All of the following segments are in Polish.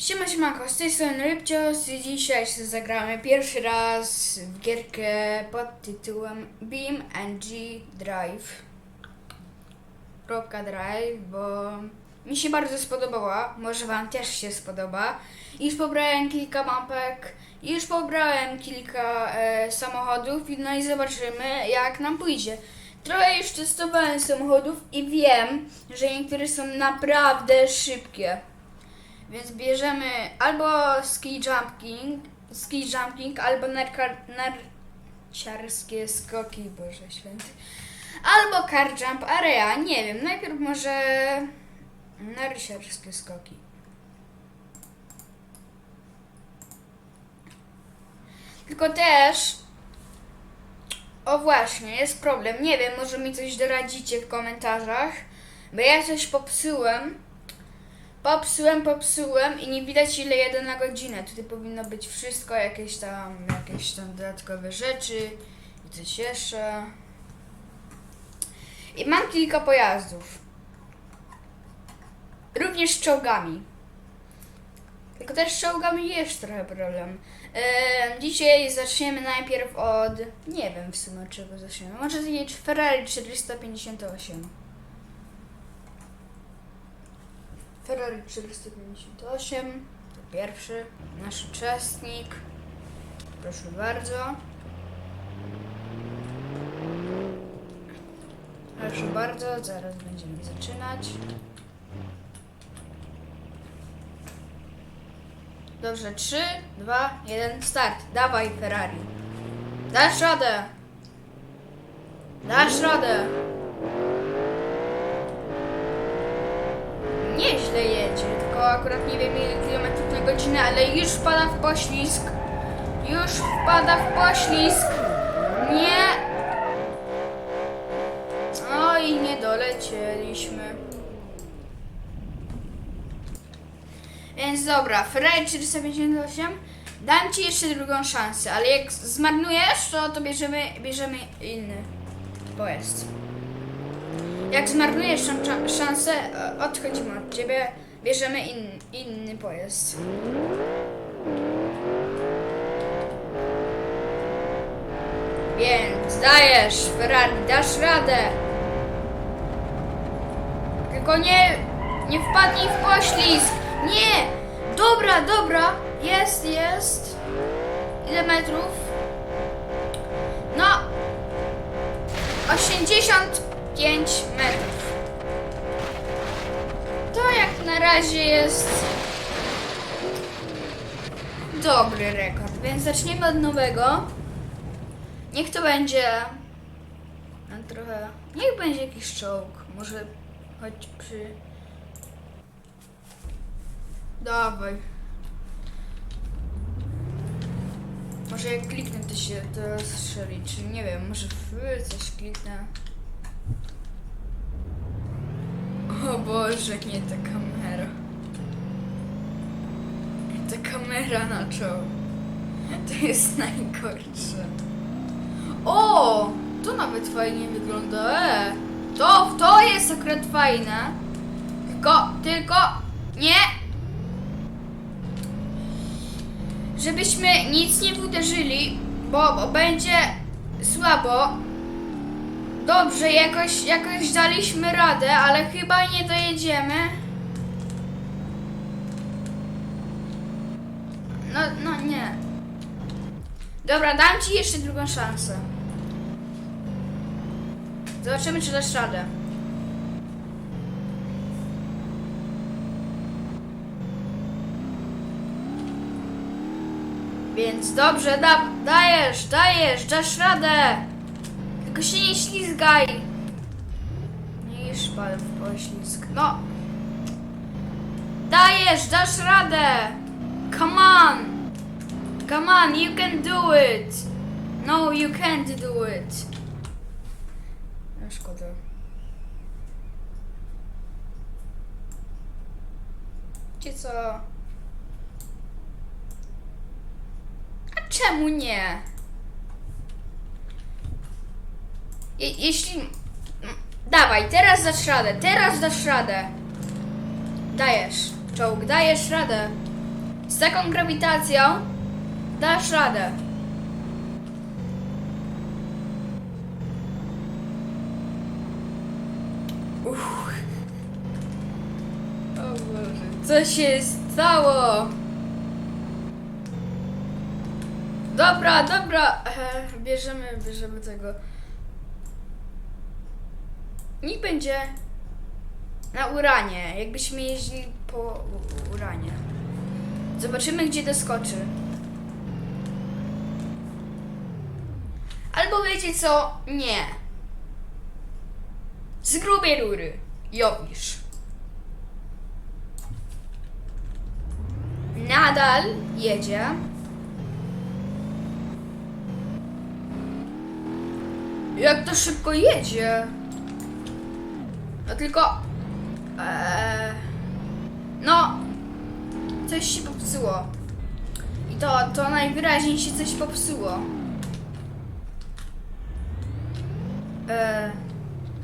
Siema, siemanko, z tej strony Rybcios i dzisiaj zagramy pierwszy raz w gierkę pod tytułem Beam and G Drive. Kropka Drive, bo mi się bardzo spodobała, może wam też się spodoba. Już pobrałem kilka mapek, już pobrałem kilka e, samochodów, no i zobaczymy jak nam pójdzie. Trochę już testowałem samochodów i wiem, że niektóre są naprawdę szybkie. Więc bierzemy albo ski jumping, ski jumping albo narciarskie skoki, Boże Święty. Albo car jump area, nie wiem, najpierw może narciarskie skoki. Tylko też, o właśnie, jest problem, nie wiem, może mi coś doradzicie w komentarzach, bo ja coś popsułem. Popsułem, popsułem i nie widać ile jedę na godzinę. Tutaj powinno być wszystko, jakieś tam, jakieś tam dodatkowe rzeczy i coś jeszcze. I mam kilka pojazdów. Również z czołgami. Tylko też z czołgami jest trochę problem. Em, dzisiaj zaczniemy najpierw od... Nie wiem w sumie czego zaczniemy. Może zjeść Ferrari 458. Ferrari 458 to pierwszy nasz uczestnik. Proszę bardzo. Proszę bardzo, zaraz będziemy zaczynać. Dobrze, 3, 2, 1, start. Dawaj Ferrari. Dasz radę. Dasz radę. Nieźle jedzie, tylko akurat nie wiem ile kilometrów na godzinę, ale już wpada w poślizg. Już wpada w poślizg. Nie. No i nie dolecieliśmy. Więc dobra, Ferrari 458. Dam ci jeszcze drugą szansę, ale jak zmarnujesz, to, to bierzemy, bierzemy inny pojazd. Jak zmarnujesz szansę, e, odchodzimy od ciebie, bierzemy in, inny pojazd. Więc dajesz, Ferrari, dasz radę. Tylko nie, nie wpadnij w poślizg. Nie! Dobra, dobra, jest, jest. Ile metrów? No, 85 metrów. To jak na razie jest dobry rekord, więc zaczniemy od nowego. Niech to będzie no, trochę. Niech będzie jakiś czołg. Może choć przy. Dawaj. Może jak kliknę to się to strzeli, czy nie wiem, może w coś kliknę. O Boże, nie ta kamera. Ta kamera na czoło. To jest najgorsze. O! To nawet fajnie wygląda. E, to, to jest akurat fajne. Tylko, tylko, nie! Żebyśmy nic nie uderzyli, bo, bo będzie słabo. Dobrze, jakoś, jakoś daliśmy radę, ale chyba nie dojedziemy. No, no nie. Dobra, dam ci jeszcze drugą szansę. Zobaczymy, czy dasz radę. Więc dobrze, da, dajesz, dajesz, dasz radę. Tylko się nie ślizgaj. Nie szpal w poślizg. No. Dajesz, dasz radę. Come on. Come on, you can do it. No, you can't do it. No, szkoda. Wiecie co? A czemu nie? Je, jeśli... Dawaj, teraz dasz radę, teraz dasz radę. Dajesz, czołg, dajesz radę. Z taką grawitacją dasz radę. Uff. O co się stało? Dobra, dobra, bierzemy, bierzemy tego. Niech będzie na uranie, jakbyśmy jeździli po uranie. Zobaczymy, gdzie doskoczy. Albo wiecie co? Nie. Z grubej rury. Jowisz. Nadal jedzie. Jak to szybko jedzie. No tylko... Eee, no... Coś się popsuło. I to, to najwyraźniej się coś popsuło. Eee,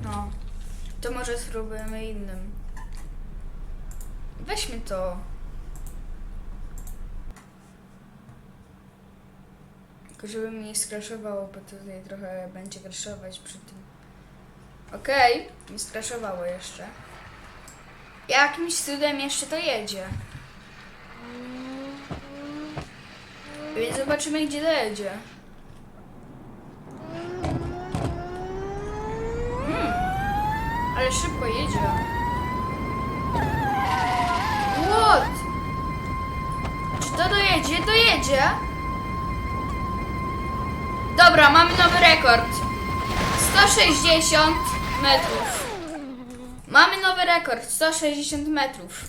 no. To może spróbujemy innym. Weźmy to. Tylko żeby mi nie skraszowało, bo tutaj trochę będzie kraszować przy tym. Okej, nie skraszowało jeszcze. Jakimś cudem jeszcze to jedzie. Więc zobaczymy, gdzie dojedzie. Hmm, ale szybko jedzie. What? Czy to dojedzie? Dojedzie. Dobra, mamy nowy rekord. 160 metrów. Mamy nowy rekord, 160 metrów.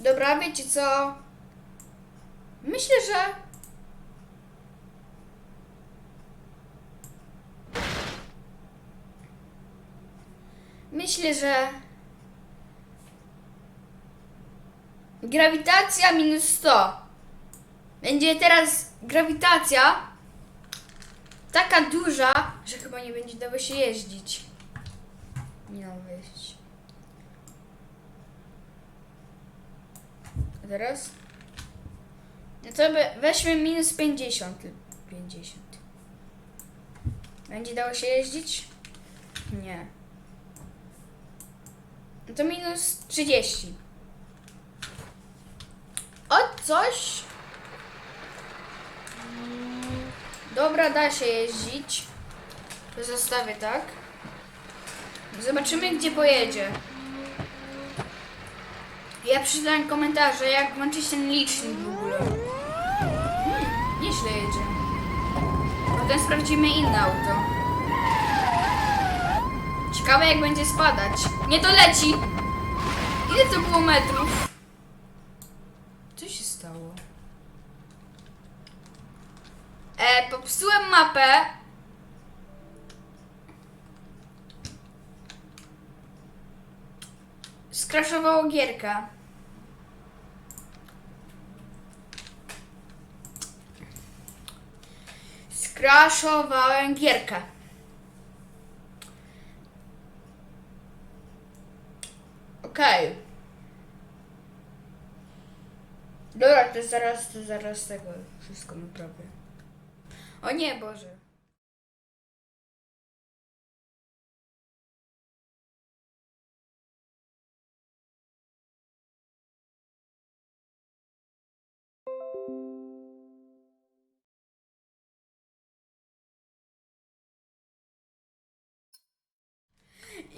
Dobra, wiecie co? Myślę, że... Myślę, że... Grawitacja minus 100. Będzie teraz grawitacja taka duża, że chyba nie będzie dało się jeździć. Nie mam wyjść. A teraz? No to weźmy minus 50. 50. Będzie dało się jeździć? Nie. No to minus 30. O, coś? Dobra, da się jeździć. To zostawię tak. Zobaczymy, gdzie pojedzie. Ja przeczytałem komentarze, jak włączyć ten licznik w ogóle. Hmm, nieźle jedzie. Potem sprawdzimy inne auto. Ciekawe, jak będzie spadać. Nie doleci! Ile to było metrów? Co się stało? E, mapę. Skraszowało gierka. Skraszowałem gierkę. Okej. Dobra, to zaraz, to zaraz tego wszystko naprawię. O nie, Boże.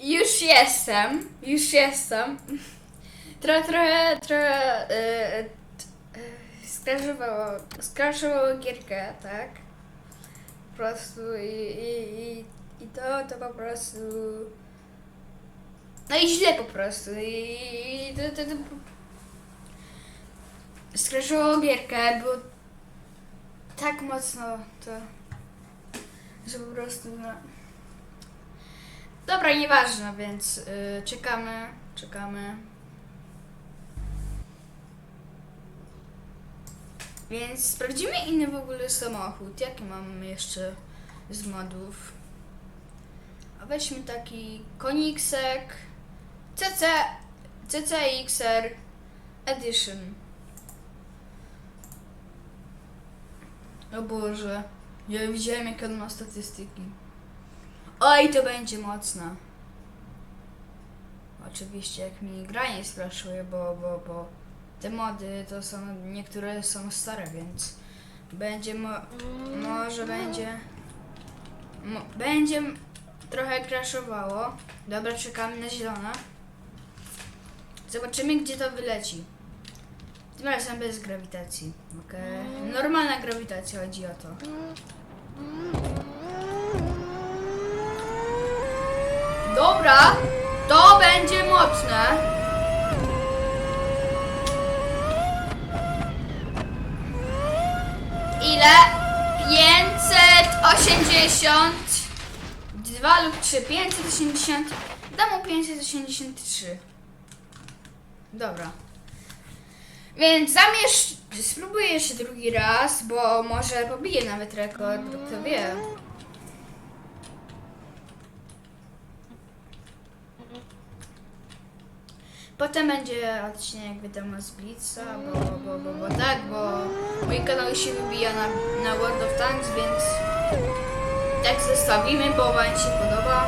Już jestem, już jestem. Trochę, trochę, trochę e, t- e, skraszowało, skraszowało gierkę, tak? Po prostu i, i, i, i to, to po prostu... No i źle po prostu i, i to, to, to... Skraszowało gierkę, było tak mocno to, że po prostu no... Dobra, nieważne, więc y, czekamy, czekamy. Więc sprawdzimy inny w ogóle samochód. Jaki mamy jeszcze z modów? A weźmy taki Koniksek CC, CCXR Edition. O Boże, ja widziałem jak on ma statystyki. Oj, to będzie mocne. Oczywiście jak mi gra nie spraszuje, bo, bo, bo te mody to są, niektóre są stare, więc będzie mo, może będzie mo, będzie trochę crashowało. Dobra, czekamy na zielone. Zobaczymy gdzie to wyleci. Tym razem bez grawitacji. Okej. Normalna grawitacja chodzi o to. Dobra, to będzie mocne. 582 lub 3? 580. Dam mu 583. Dobra. Więc zamierz, spróbuję jeszcze drugi raz, bo może pobiję nawet rekord, kto wie. Potem będzie odcinek wiadomo z Blitza, bo, bo, bo, bo tak, bo mój kanał się wybija na, na World of Tanks, więc tak zostawimy, bo wam się podoba.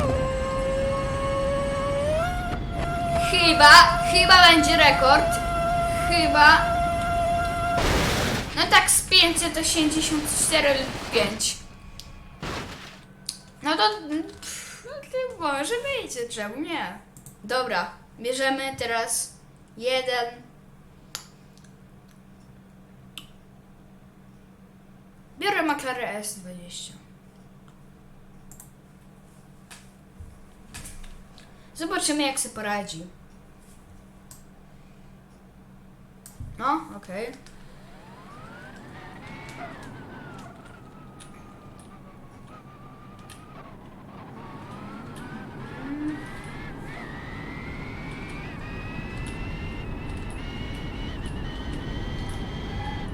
Chyba, chyba będzie rekord. Chyba. No tak z 584 lub 5. No to może wyjdzie, czemu nie? Dobra, bierzemy teraz jeden. Biorę McLaren S20. Zobaczymy jak sobie poradzi. No, okej.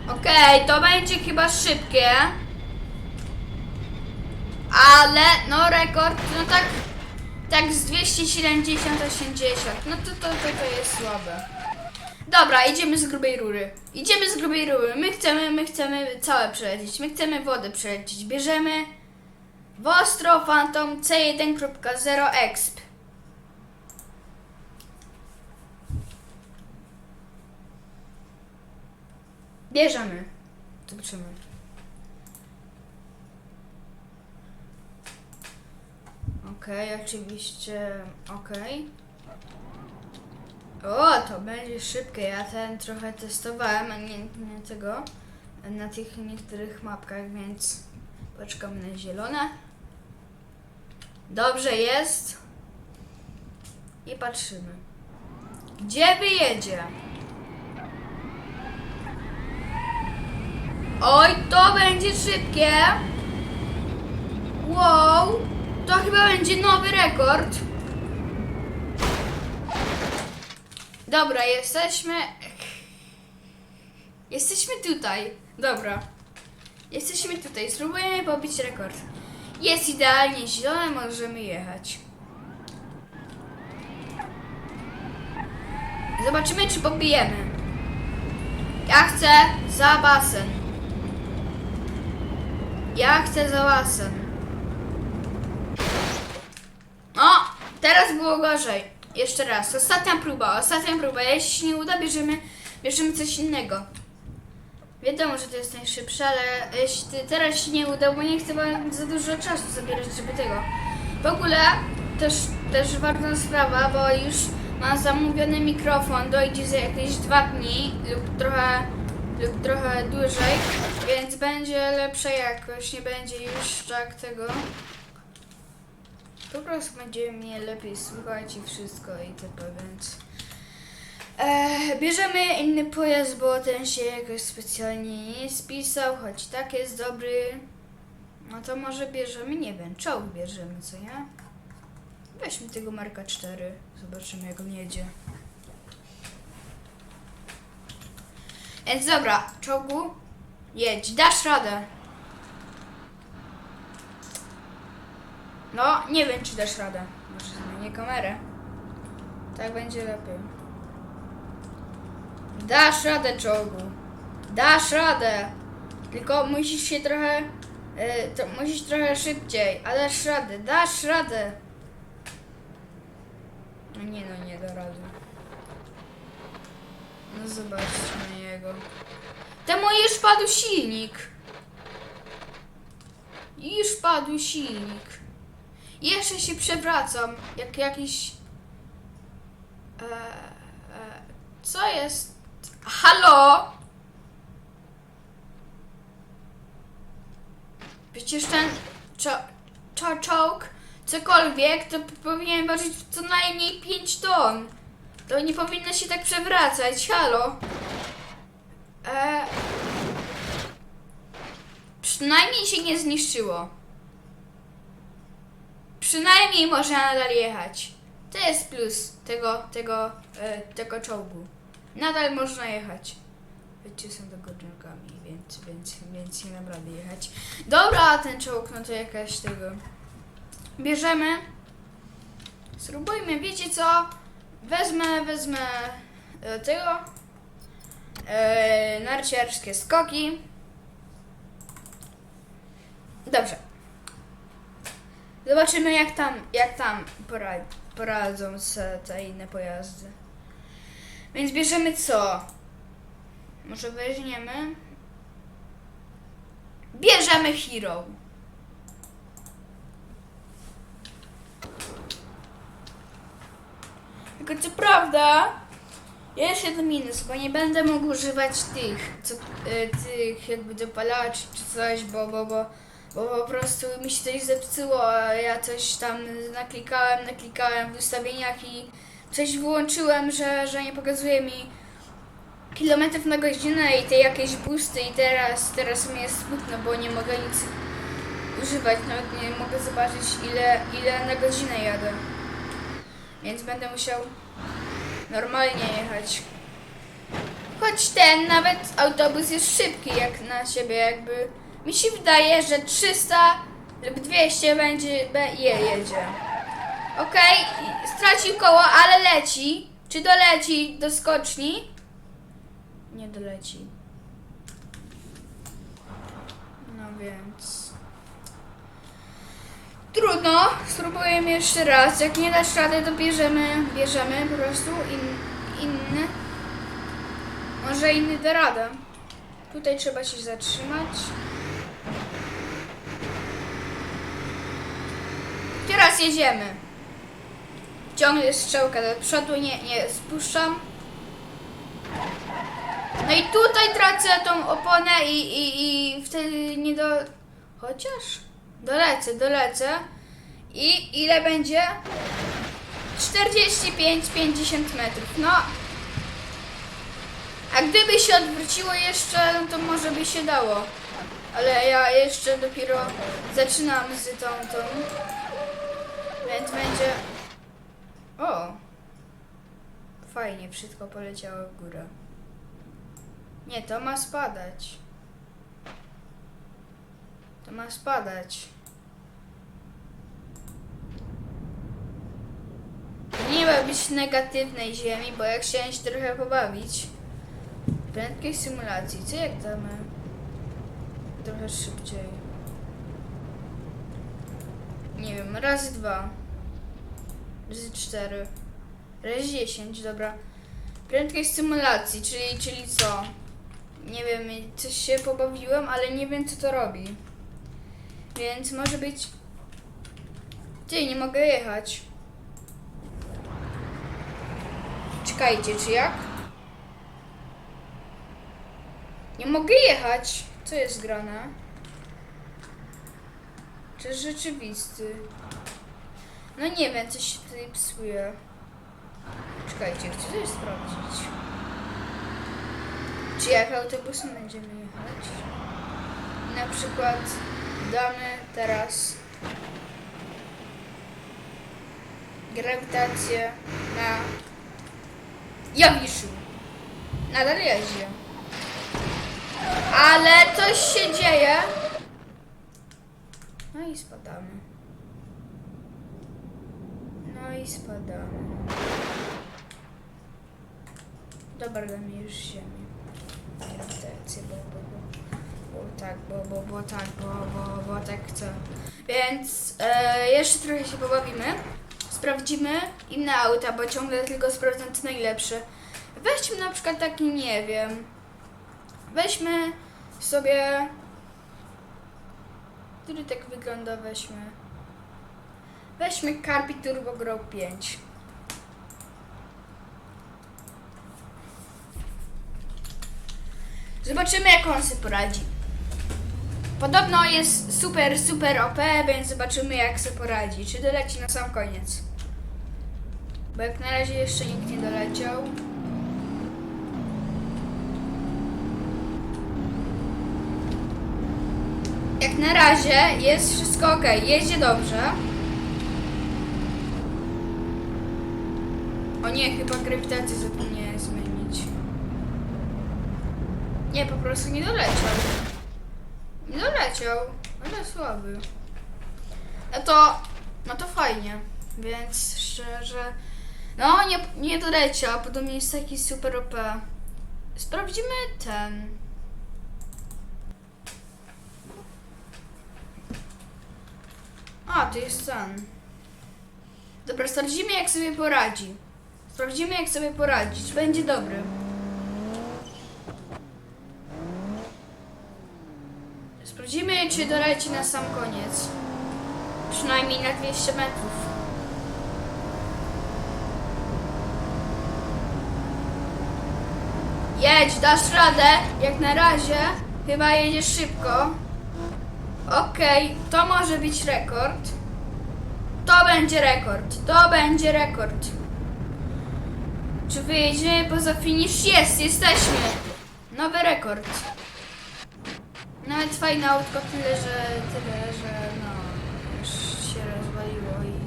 Okej, to będzie chyba szybkie. Ale, no rekord, no tak, tak z 270, 80. No to, to, to, to jest słabe. Dobra, idziemy z grubej rury. Idziemy z grubej rury. My chcemy, my chcemy całe przelecieć. My chcemy wodę przelecieć. Bierzemy Vostro Phantom C1.0 Exp. Bierzemy. Zobaczymy. Okej, oczywiście, okej. O, to będzie szybkie. Ja ten trochę testowałem, a nie, nie tego na tych niektórych mapkach, więc poczekamy na zielone. Dobrze jest. I patrzymy. Gdzie wyjedzie? Oj, to będzie szybkie. Wow, to chyba będzie nowy rekord. Dobra, jesteśmy. Jesteśmy tutaj. Dobra. Jesteśmy tutaj. Spróbujemy pobić rekord. Jest idealnie zielone, możemy jechać. Zobaczymy, czy pobijemy. Ja chcę za basen. Ja chcę za basen. O, teraz było gorzej. Jeszcze raz. Ostatnia próba, ostatnia próba. Jeśli się nie uda, bierzemy, bierzemy coś innego. Wiadomo, że to jest najszybsze, ale jeśli teraz się nie uda, bo nie chcę wam za dużo czasu zabierać, żeby tego. W ogóle też, też ważna sprawa, bo już mam zamówiony mikrofon, dojdzie za jakieś dwa dni lub trochę, lub trochę dłużej, więc będzie lepsza jakość, nie będzie już tak tego. Po prostu będzie mnie lepiej słuchać i wszystko i tylko, więc... E, bierzemy inny pojazd, bo ten się jakoś specjalnie nie spisał, choć tak jest dobry. No to może bierzemy, nie wiem, czołg bierzemy, co nie? Weźmy tego Marka 4, zobaczymy jak on jedzie. Więc dobra, czołgu, jedź, dasz radę. No, nie wiem czy dasz radę. Może zmienię kamerę. Tak będzie lepiej. Dasz radę, czołgu. Dasz radę. Tylko musisz się trochę. e, to musisz trochę szybciej, a dasz radę, dasz radę. No nie no, nie da rady. No zobaczcie na jego. Temu już padł silnik. Już padł silnik. Jeszcze się przewracam, jak jakiś... E, e, co jest? Halo? Przecież ten czo, czo, czołg, cokolwiek, to powinien ważyć co najmniej 5 ton. To nie powinno się tak przewracać. Halo? E, przynajmniej się nie zniszczyło. Przynajmniej można nadal jechać. To jest plus tego, tego, e, tego czołgu. Nadal można jechać. Wiecie, są to górnikami, więc, więc, więc nie naprawdę jechać. Dobra, ten czołg, no to jakaś tego. Bierzemy. Spróbujmy, wiecie co? Wezmę, wezmę e, tego. E, narciarskie skoki. Dobrze. Zobaczymy jak tam, jak tam pora, poradzą sobie te inne pojazdy. Więc bierzemy co? Może weźmiemy? Bierzemy Hero. Tylko co prawda, jest jeden minus, bo nie będę mógł używać tych, co, y, tych jakby dopalaczy czy coś, bo, bo, bo, bo po prostu mi się coś zepsuło, a ja coś tam naklikałem, naklikałem w ustawieniach i coś wyłączyłem, że, że nie pokazuje mi kilometrów na godzinę i te jakieś boosty i teraz, teraz mi jest smutno, bo nie mogę nic używać, nawet nie mogę zobaczyć ile, ile na godzinę jadę. Więc będę musiał normalnie jechać. Choć ten nawet autobus jest szybki jak na siebie, jakby mi się wydaje, że 300 lub 200 będzie je, jedzie. Okej, stracił koło, ale leci. Czy doleci do skoczni? Nie doleci. No więc. Trudno, spróbujemy jeszcze raz. Jak nie dasz rady, to bierzemy, bierzemy po prostu in, inny. Może inny da radę. Tutaj trzeba się zatrzymać. Teraz jedziemy. Ciągle strzałka do przodu, nie, nie spuszczam. No i tutaj tracę tą oponę i, i, i wtedy nie do... Chociaż? Dolecę, dolecę. I ile będzie? 45-50 metrów. No. A gdyby się odwróciło jeszcze, no to może by się dało. Ale ja jeszcze dopiero zaczynam z tą, tą. Więc będzie... O! Fajnie, wszystko poleciało w górę. Nie, to ma spadać. To ma spadać. Nie ma być negatywnej ziemi, bo jak chciałem się trochę pobawić. Prędkiej symulacji, co jak damy? Trochę szybciej. Nie wiem, razy dwa. Razy cztery. Razy dziesięć, dobra. Prędkość symulacji, czyli, czyli co? Nie wiem, coś się pobawiłem, ale nie wiem co to robi. Więc może być... Ty, nie mogę jechać. Czekajcie, czy jak? Nie mogę jechać. Co jest grane? Czy jest rzeczywisty? No nie wiem, coś się tutaj psuje. Czekajcie, chcę coś sprawdzić. Czy jak autobusem będziemy jechać? Na przykład damy teraz grawitację na Jawiszu. Nadal jeździ. Ale coś się dzieje. No i spadamy. No i spadamy. Dobra, daj mi już ziemię. Grawitację, bo, bo, bo, bo tak, bo, bo, bo tak, bo, bo, bo tak chcę. Więc e, jeszcze trochę się pobawimy. Sprawdzimy inne auta, bo ciągle tylko sprawdzam co najlepsze. Weźmy na przykład taki, nie wiem. Weźmy sobie. Który tak wygląda, weźmy. Weźmy Carpi Turbo Grow 5. Zobaczymy, jak on sobie poradzi. Podobno jest super, super OP, więc zobaczymy, jak sobie poradzi. Czy doleci na sam koniec. Bo jak na razie jeszcze nikt nie doleciał. Na razie jest wszystko ok, jedzie dobrze. O nie, chyba grawitację zapomniałem zmienić. Nie, po prostu nie doleciał. Nie doleciał, ale słaby. No to, no to fajnie, więc szczerze, no nie, nie doleciał, podobnie jest taki super OP. Sprawdzimy ten. A, to jest ten. Dobra, sprawdzimy jak sobie poradzi. Sprawdzimy jak sobie poradzi, czy będzie dobry. Sprawdzimy, czy doleci na sam koniec. Przynajmniej na 200 metrów. Jedź, dasz radę. Jak na razie chyba jedziesz szybko. Okej, to może być rekord. To będzie rekord. To będzie rekord. Czy wyjedziemy poza finish? Jest, jesteśmy. Nowy rekord. Nawet fajne autko, tyle, że tyle, że no już się rozwaliło i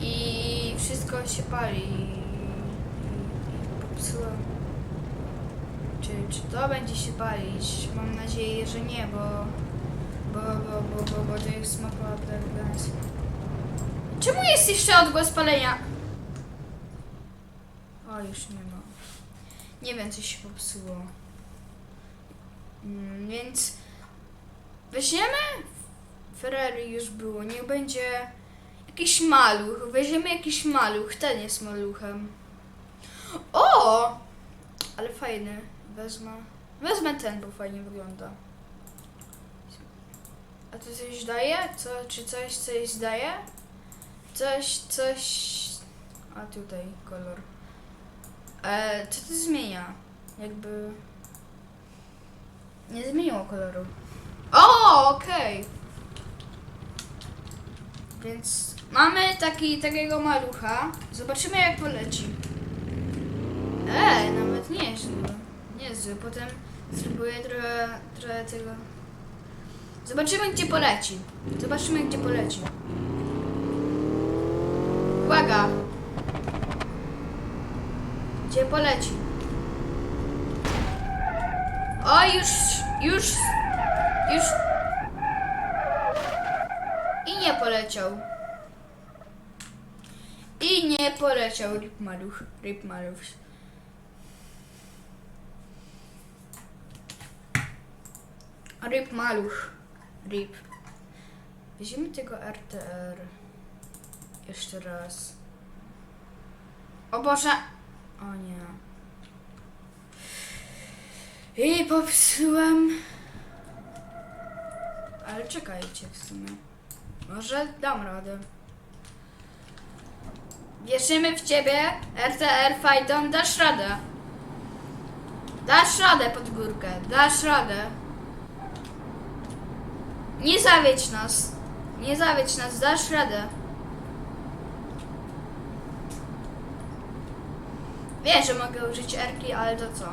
i wszystko się pali i, i, popsuło. Czy, czy to będzie się palić? Mam nadzieję, że nie, bo, to jest mapa Breakdance. Czemu jest jeszcze odgłos palenia? O, już nie ma. Nie wiem, coś się popsuło. Mm, więc weźmiemy Ferrari już było, niech będzie jakiś maluch. Weźmiemy jakiś maluch, ten jest maluchem. O! Ale fajny. Wezmę. Wezmę ten, bo fajnie wygląda. A to coś daje? Co, czy coś coś daje? Coś, coś... A tutaj kolor. E, co to zmienia? Jakby... Nie zmieniło koloru. O, okej. Więc mamy taki, takiego malucha. Zobaczymy jak poleci. E, nawet nieźle. Niezły. Potem spróbuję trochę, trochę tego... Zobaczymy gdzie poleci. Zobaczymy gdzie poleci. Uwaga. Gdzie poleci? O, już, już, już. I nie poleciał. I nie poleciał Rip Maluch. Rip. Rip Maluch. Rip. Tego RTR. Jeszcze raz. O Boże! O nie. I popsułem. Ale czekajcie w sumie. Może dam radę. Wierzymy w ciebie, RTR Fajton, dasz radę. Dasz radę pod górkę, dasz radę. Nie zawiedź nas. Nie zawiedź nas, dasz radę. Wiem, że mogę użyć erki, ale to co?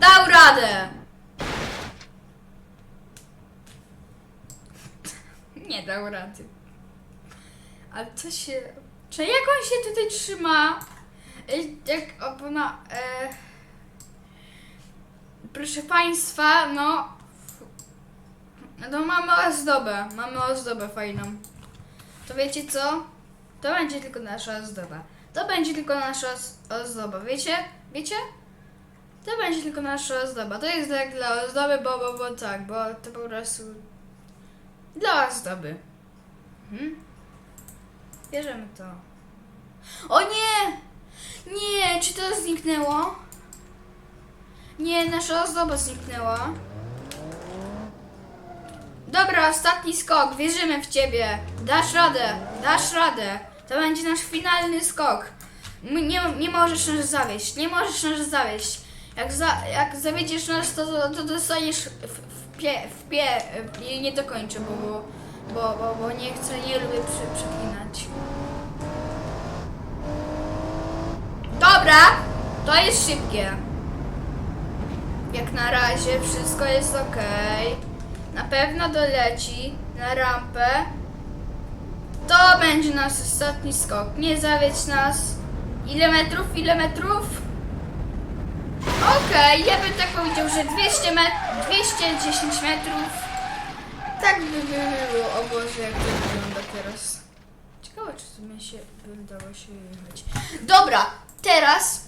Dał radę! Nie dał rady. Ale co się... Czy jak on się tutaj trzyma? Ej, Jak opona... E... Proszę Państwa, no... No mamy ozdobę, mamy ozdobę fajną. To wiecie co? To będzie tylko nasza ozdoba. To będzie tylko nasza oz- ozdoba, wiecie? Wiecie? To będzie tylko nasza ozdoba. To jest tak dla ozdoby, bo, bo, bo tak, bo to po prostu dla ozdoby. Mhm. Bierzemy to. O nie! Nie, czy to zniknęło? Nie, nasza ozdoba zniknęła. Dobra, ostatni skok. Wierzymy w ciebie. Dasz radę. Dasz radę. To będzie nasz finalny skok. Nie, nie możesz nas zawieść. Nie możesz nas zawieść. Jak, za, jak zawiedziesz nas, to, to, to dostaniesz w, w pie, w pie. Nie dokończę, bo, bo, bo, bo, bo nie chcę, nie lubię przy, przeklinać. Dobra, to jest szybkie. Jak na razie wszystko jest ok. Na pewno doleci na rampę. To będzie nasz ostatni skok. Nie zawiedź nas. Ile metrów? Ile metrów? Okej, ja bym tak powiedział, że 200 met 210 metrów. Tak by było. O Boże, jak to wygląda teraz. Ciekawe, czy tu mi się udało się jechać. Dobra, teraz.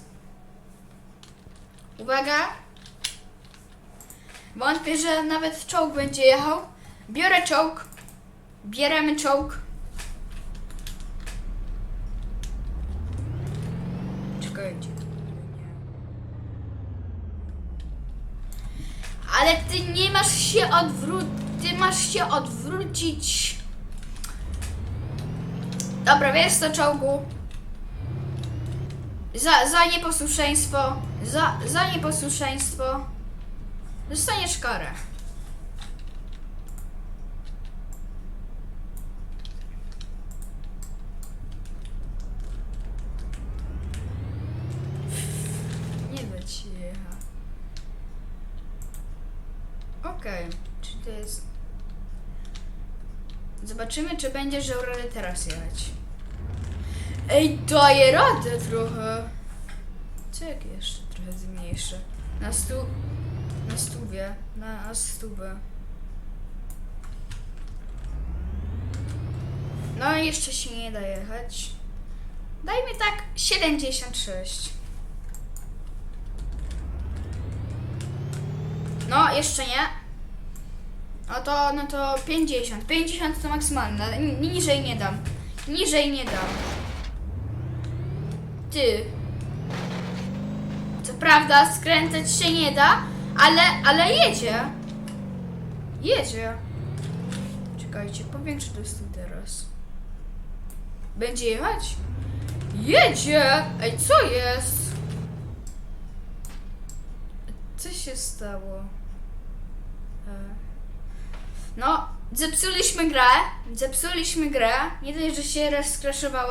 Uwaga. Wątpię, że nawet czołg będzie jechał. Biorę czołg. Bieremy czołg. Czekajcie. Ale ty nie masz się odwrócić. Ty masz się odwrócić. Dobra, wiesz co czołgu? Za, za nieposłuszeństwo. Za, za nieposłuszeństwo. Dostaniesz karę. Nie da ci jecha. Okej, czy to jest... Zobaczymy, czy będziesz dał radę teraz jechać. Ej, daję radę trochę. Co jeszcze trochę zmniejszę? Na stu... Na stówie. Na stówę. No i jeszcze się nie da jechać. Dajmy tak 76. No, jeszcze nie. No to, no to 50. 50 to maksymalne. Niżej nie dam. Niżej nie dam. Ty. Co prawda skręcać się nie da, ale, ale jedzie. Jedzie. Czekajcie, powiększę tu teraz. Będzie jechać? Jedzie! Ej, co jest? Co się stało? E. No, zepsuliśmy grę. Zepsuliśmy grę. Nie dość, że się raz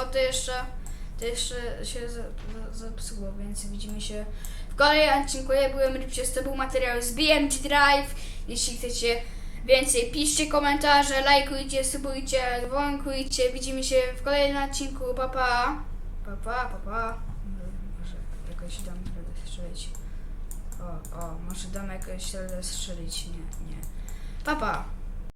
to jeszcze, to jeszcze się zepsuło, więc widzimy się w kolejnym odcinku. Ja byłem Rybcios, to był materiał z BMG Drive. Jeśli chcecie więcej, piszcie komentarze, lajkujcie, subujcie, dzwonkujcie. Widzimy się w kolejnym odcinku. Pa, pa. Pa, pa, pa, pa. Może jakoś dam radę strzelić. O, o, może dam jakoś radę strzelić. Nie, nie. Pa, pa.